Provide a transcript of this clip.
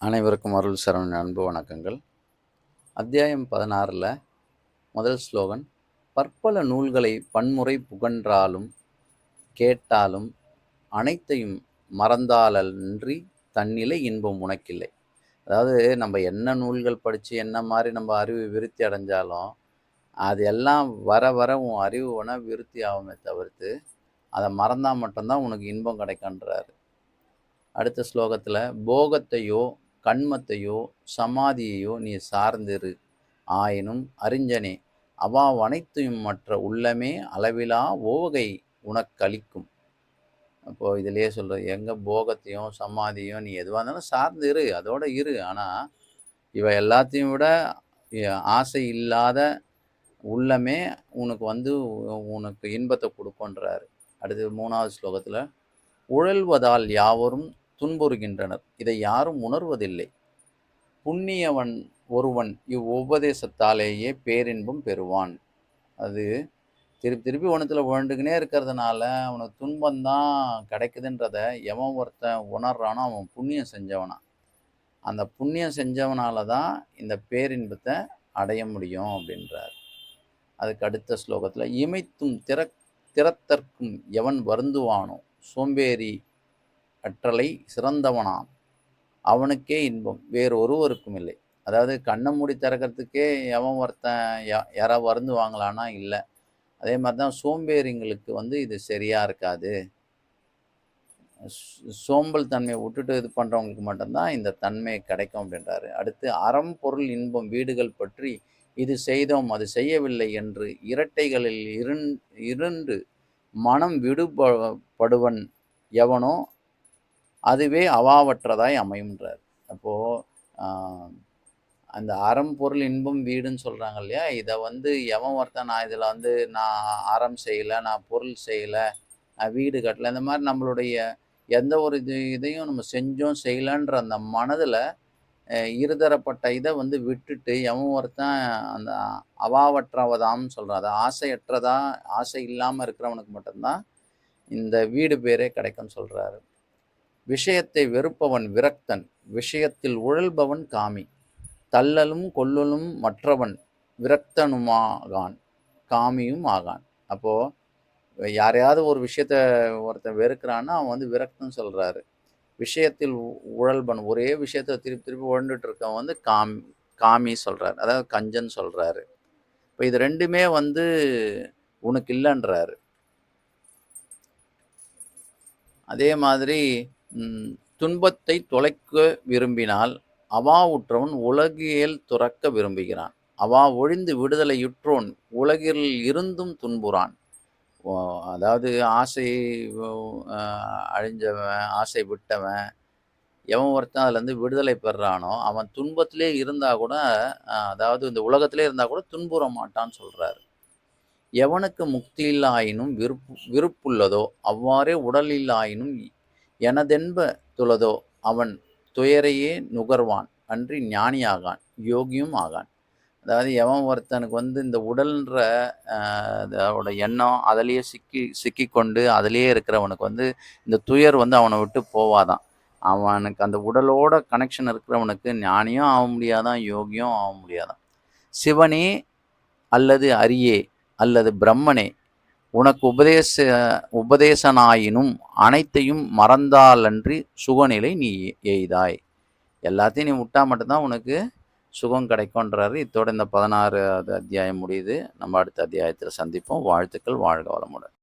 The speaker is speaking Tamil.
அனைவருக்கும் அருள் சரவணன் அன்பு வணக்கங்கள். அத்தியாயம் பதினாறில் முதல் ஸ்லோகன் பற்பல நூல்களை பன்முறை புகன்றாலும் கேட்டாலும் அனைத்தையும் மறந்தாலன்றி தன்னிலை இன்பம் உனக்கில்லை. அதாவது நம்ம என்ன நூல்கள் படித்து என்ன மாதிரி நம்ம அறிவு விருத்தி அடைஞ்சாலும் அது எல்லாம் வர வர உன் அறிவு உன விருத்தி ஆகுமே தவிர்த்து அதை மறந்தால் மட்டும்தான் உனக்கு இன்பம் கிடைக்கின்றாரு அடுத்த ஸ்லோகத்தில் போகத்தையோ கண்மத்தையோ சமாதியையோ நீ சார்ந்திரு. ஆயினும் அறிஞனே அவாவனைத்தையும் மற்ற உள்ளமே அளவிலா ஓவகை உனக்களிக்கும். அப்போது இதிலேயே சொல்கிறது எங்கள் போகத்தையும் சமாதியும் நீ எதுவாக இருந்தாலும் சார்ந்து இரு அதோட இரு. ஆனால் இவ எல்லாத்தையும் விட ஆசை இல்லாத உள்ளமே உனக்கு வந்து உனக்கு இன்பத்தை கொடுக்குன்றாரு அடுத்து மூணாவது ஸ்லோகத்தில் உழல்வதால் யாவரும் துன்புறுகின்றனர். இதை யாரும் உணர்வதில்லை. புண்ணியவன் ஒருவன் இவ்வுபதேசத்தாலேயே பேரின்பம் பெறுவான். அது திருப்பி திருப்பி ஒன்றுத்தில் வேண்டுகினே இருக்கிறதுனால அவனுக்கு துன்பந்தான் கிடைக்குதுன்றத எவன் ஒருத்தன் உணர்றானோ அவன் புண்ணியம் செஞ்சவனா. அந்த புண்ணியம் செஞ்சவனால தான் இந்த பேரின்பத்தை அடைய முடியும் அப்படின்றார். அதுக்கு அடுத்த ஸ்லோகத்தில் இமைத்தும் திற திறத்தற்கும் எவன் வருந்துவானோ? சோம்பேறி அற்றலை சிறந்தவனாம். அவனுக்கே இன்பம் வேறு ஒருவருக்கும் இல்லை. அதாவது கண்ணை மூடி திறக்கிறதுக்கே எவன் ஒருத்தன் யாராவது வருந்து வாங்கலான்னா இல்லை. அதே மாதிரி தான் சோம்பேறிங்களுக்கு வந்து இது சரியாக இருக்காது. சோம்பல் தன்மையை விட்டுட்டு இது பண்ணுறவங்களுக்கு மட்டும்தான் இந்த தன்மை கிடைக்கும் அப்படின்றாரு. அடுத்து அறம் பொருள் இன்பம் வீடுகள் பற்றி இது செய்தோம் அது செய்யவில்லை என்று இரட்டைகளில் இருந்து மனம் விடுபடுவன் எவனோ அதுவே அவாவற்றதாய் அமையுன்றார் அப்போது அந்த அறம் பொருள் இன்பம் வீடுன்னு சொல்கிறாங்க இல்லையா? இதை வந்து எவன் ஒருத்தன் நான் இதில் வந்து நான் அறம் செய்யலை நான் பொருள் செய்யலை நான் வீடு கட்டலை இந்த மாதிரி நம்மளுடைய எந்த ஒரு இது இதையும் நம்ம செஞ்சோம் செய்யலைன்ற அந்த மனதில் இருதரப்பட்ட இதை வந்து விட்டுட்டு எவன் ஒருத்தன் அந்த அவாவற்றவதாம்னு சொல்கிறான் அது ஆசையற்றதா ஆசை இல்லாமல் இருக்கிறவனுக்கு மட்டும்தான் இந்த வீடு பேரே கிடைக்கும்னு சொல்கிறாரு விஷயத்தை வெறுப்பவன் விரக்தன் விஷயத்தில் உழல்பவன் காமி. தள்ளலும் கொல்லலும் மற்றவன் விரக்தனுமாகான் காமியும் ஆகான். அப்போது யாரையாவது ஒரு விஷயத்த ஒருத்தன் வெறுக்கிறான்னா அவன் வந்து விரக்தன் சொல்கிறாரு விஷயத்தில் உழல்பன் ஒரே விஷயத்த திருப்பி திருப்பி உழண்டுட்டு இருக்கவன் வந்து காமி காமி சொல்கிறாரு அதாவது கஞ்சன் சொல்கிறாரு இப்போ இது ரெண்டுமே வந்து உனக்கு இல்லைன்றாரு. அதே மாதிரி துன்பத்தை தொலைக்க விரும்பினால் அவாவுற்றவன் உலகியல் துறக்க விரும்புகிறான். அவா ஒழிந்து விடுதலையுற்றோன் உலகில் இருந்தும் துன்புறான். அதாவது ஆசை அழிஞ்சவன் ஆசை விட்டவன் எவன் ஒருத்தன் அதுலேருந்து விடுதலை பெறானோ அவன் துன்பத்திலே இருந்தால் கூட அதாவது இந்த உலகத்திலே இருந்தால் கூட துன்புற மாட்டான்னு சொல்கிறாரு எவனுக்கு முக்தியில்லாயினும் விருப்பு விருப்புள்ளதோ அவ்வாறே உடலில்லாயினும் எனதென்ப துளதோ அவன் துயரையே நுகர்வான் அன்றி ஞானியாகான் யோகியும் ஆகான். அதாவது எவன் ஒருத்தனுக்கு வந்து இந்த உடல்ன்ற அதோட எண்ணம் அதிலேயே சிக்கி சிக்கி கொண்டு அதிலேயே இருக்கிறவனுக்கு வந்து இந்த துயர் வந்து அவனை விட்டு போவாதான். அவனுக்கு அந்த உடலோட கனெக்ஷன் இருக்கிறவனுக்கு ஞானியும் ஆக முடியாதான் யோகியும் ஆக முடியாதான். சிவனே அல்லது அரியே அல்லது பிரம்மனே உனக்கு உபதேச உபதேசனாயினும் அனைத்தையும் மறந்தாலன்றி சுகநிலை நீ எய்தாய். எல்லாத்தையும் நீ விட்டா மட்டும்தான் உனக்கு சுகம் கிடைக்கும்ன்றாரு. இத்தோடு இந்த பதினாறு அத்தியாயம் முடியுது. நம்ம அடுத்த அத்தியாயத்தில் சந்திப்போம். வாழ்த்துக்கள். வாழ்க வளமுடன்.